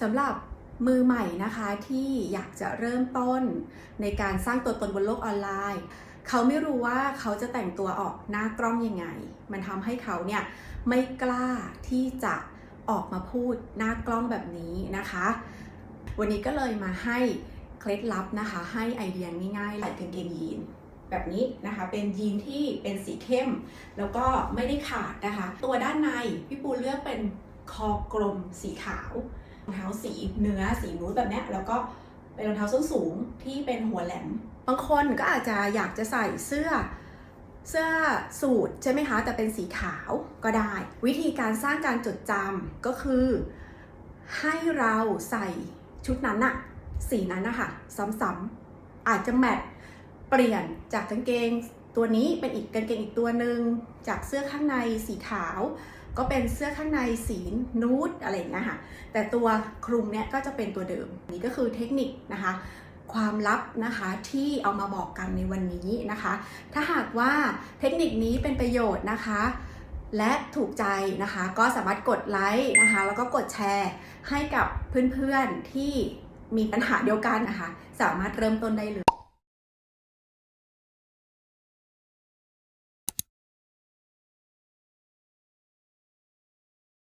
สำหรับมือใหม่นะคะที่อยากจะเริ่มต้นในการสร้างตัวตนบนโลกออนไลน์ เขาไม่รู้ว่าเขาจะแต่งตัวออกหน้ากล้องยังไง มันทำให้เขาเนี่ยไม่กล้าที่จะออกมาพูดหน้ากล้องแบบนี้นะคะ วันนี้ก็เลยมาให้เคล็ดลับนะคะ ให้ไอเดียง่ายๆใส่กางเกงยีนแบบนี้นะคะ เป็นยีนที่เป็นสีเข้ม แล้วก็ไม่ได้ขาดนะคะ ตัวด้านในพี่ปูเลือกเป็นคอกลมสีขาว รองเท้าสีเนื้อสีนูดแบบเนี้ยแล้วก็เป็นรองเท้าส้นสูงที่เป็นหัวแหลม บางคนก็อาจจะอยากจะใส่เสื้อเสื้อสูทใช่ไหมคะ แต่เป็นสีขาวก็ได้ วิธีการสร้างการจดจำก็คือ ให้เราใส่ชุดนั้นอะสีนั้นนะคะซ้ำๆอาจจะแมทเปลี่ยนจากกางเกงตัวนี้เป็นอีกกางเกงอีกตัวหนึ่งจากเสื้อข้างในสีขาว ก็เป็นเสื้อข้างในสีนูดอะไรอย่างเงี้ยค่ะ แต่ตัวคลุมเนี่ยก็จะเป็นตัวเดิม นี่ก็คือเทคนิคนะคะ ความลับนะคะที่เอามาบอกกันในวันนี้นะคะ ถ้าหากว่าเทคนิคนี้เป็นประโยชน์นะคะ และถูกใจนะคะก็สามารถกดไลค์นะคะ แล้วก็กดแชร์ให้กับเพื่อนๆที่มีปัญหาเดียวกันนะคะ สามารถเริ่มต้นได้เลย